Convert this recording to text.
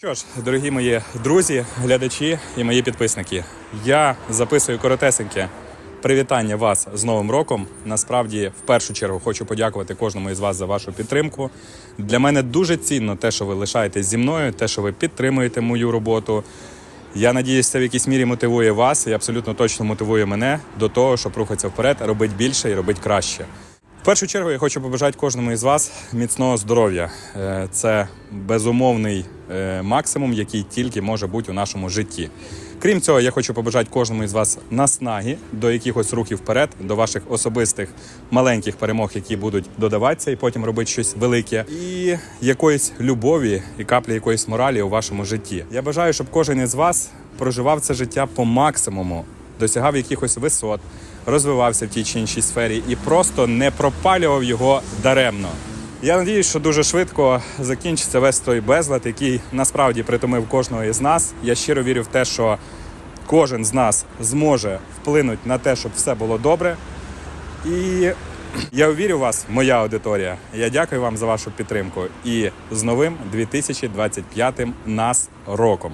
Що ж, дорогі мої друзі, глядачі і мої підписники, я записую коротесеньке привітання вас з Новим роком. Насправді, в першу чергу, хочу подякувати кожному із вас за вашу підтримку. Для мене дуже цінно те, що ви лишаєтесь зі мною, те, що ви підтримуєте мою роботу. Я надіюсь, це в якійсь мірі мотивує вас і абсолютно точно мотивує мене до того, щоб рухатися вперед, робити більше і робити краще. В першу чергу я хочу побажати кожному із вас міцного здоров'я. Е, Це безумовний максимум, який тільки може бути у нашому житті. Крім цього, я хочу побажати кожному із вас наснаги до якихось рухів вперед, до ваших особистих маленьких перемог, які будуть додаватися, і потім робити щось велике, і якоїсь любові і каплі якоїсь моралі у вашому житті. Я бажаю, щоб кожен із вас проживав це життя по максимуму, досягав якихось висот, розвивався в тій чи іншій сфері і просто не пропалював його даремно. Я надіюсь, що дуже швидко закінчиться весь той безлад, який насправді притомив кожного із нас. Я щиро вірю в те, що кожен з нас зможе вплинути на те, щоб все було добре. І я вірю в вас, моя аудиторія. Я дякую вам за вашу підтримку. І з новим 2025 нас роком.